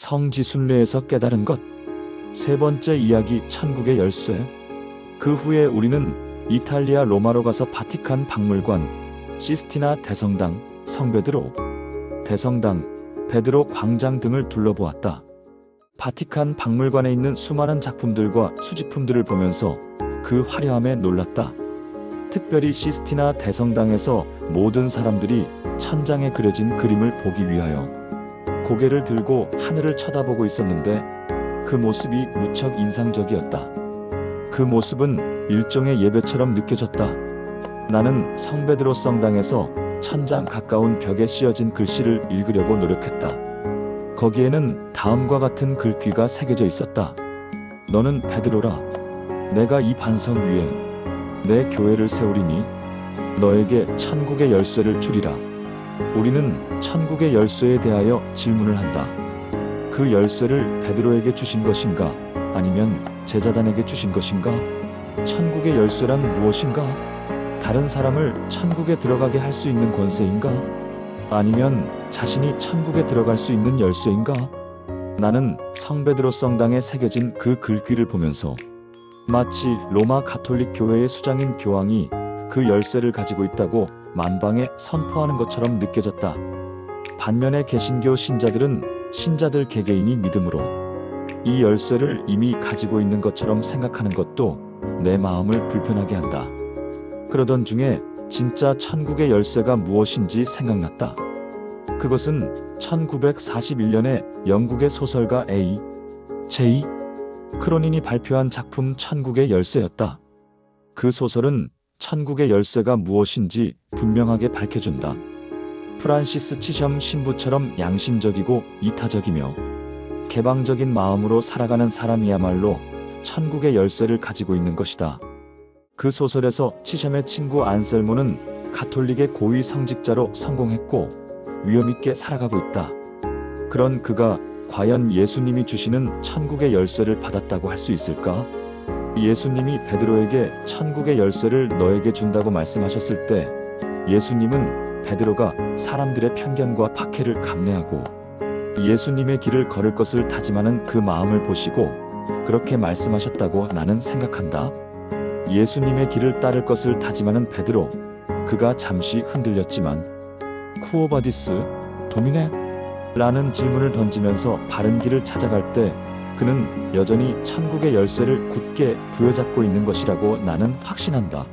성지순례에서 깨달은 것. 세 번째 이야기 천국의 열쇠. 그 후에 우리는 이탈리아 로마로 가서 바티칸 박물관, 시스티나 대성당, 성베드로, 대성당, 베드로 광장 등을 둘러보았다. 바티칸 박물관에 있는 수많은 작품들과 수집품들을 보면서 그 화려함에 놀랐다. 특별히 시스티나 대성당에서 모든 사람들이 천장에 그려진 그림을 보기 위하여 고개를 들고 하늘을 쳐다보고 있었는데 그 모습이 무척 인상적이었다. 그 모습은 일종의 예배처럼 느껴졌다. 나는 성베드로 성당에서 천장 가까운 벽에 씌어진 글씨를 읽으려고 노력했다. 거기에는 다음과 같은 글귀가 새겨져 있었다. 너는 베드로라. 내가 이 반석 위에 내 교회를 세우리니 너에게 천국의 열쇠를 주리라. 우리는 천국의 열쇠에 대하여 질문을 한다. 그 열쇠를 베드로에게 주신 것인가? 아니면 제자단에게 주신 것인가? 천국의 열쇠란 무엇인가? 다른 사람을 천국에 들어가게 할 수 있는 권세인가? 아니면 자신이 천국에 들어갈 수 있는 열쇠인가? 나는 성베드로 성당에 새겨진 그 글귀를 보면서 마치 로마 가톨릭 교회의 수장인 교황이 그 열쇠를 가지고 있다고 만방에 선포하는 것처럼 느껴졌다. 반면에 개신교 신자들은 신자들 개개인이 믿음으로 이 열쇠를 이미 가지고 있는 것처럼 생각하는 것도 내 마음을 불편하게 한다. 그러던 중에 진짜 천국의 열쇠가 무엇인지 생각났다. 그것은 1941년에 영국의 소설가 A. J. 크로닌이 발표한 작품 천국의 열쇠였다. 그 소설은 천국의 열쇠가 무엇인지 분명하게 밝혀준다. 프란시스 치섬 신부처럼 양심적이고 이타적이며 개방적인 마음으로 살아가는 사람이야말로 천국의 열쇠를 가지고 있는 것이다. 그 소설에서 치섬의 친구 안셀모는 가톨릭의 고위 성직자로 성공했고 위험있게 살아가고 있다. 그런 그가 과연 예수님이 주시는 천국의 열쇠를 받았다고 할 수 있을까? 예수님이 베드로에게 천국의 열쇠를 너에게 준다고 말씀하셨을 때 예수님은 베드로가 사람들의 편견과 박해를 감내하고 예수님의 길을 걸을 것을 다짐하는 그 마음을 보시고 그렇게 말씀하셨다고 나는 생각한다. 예수님의 길을 따를 것을 다짐하는 베드로 그가 잠시 흔들렸지만 쿠오바디스 도미네 라는 질문을 던지면서 바른 길을 찾아갈 때 그는 여전히 천국의 열쇠를 굳게 부여잡고 있는 것이라고 나는 확신한다.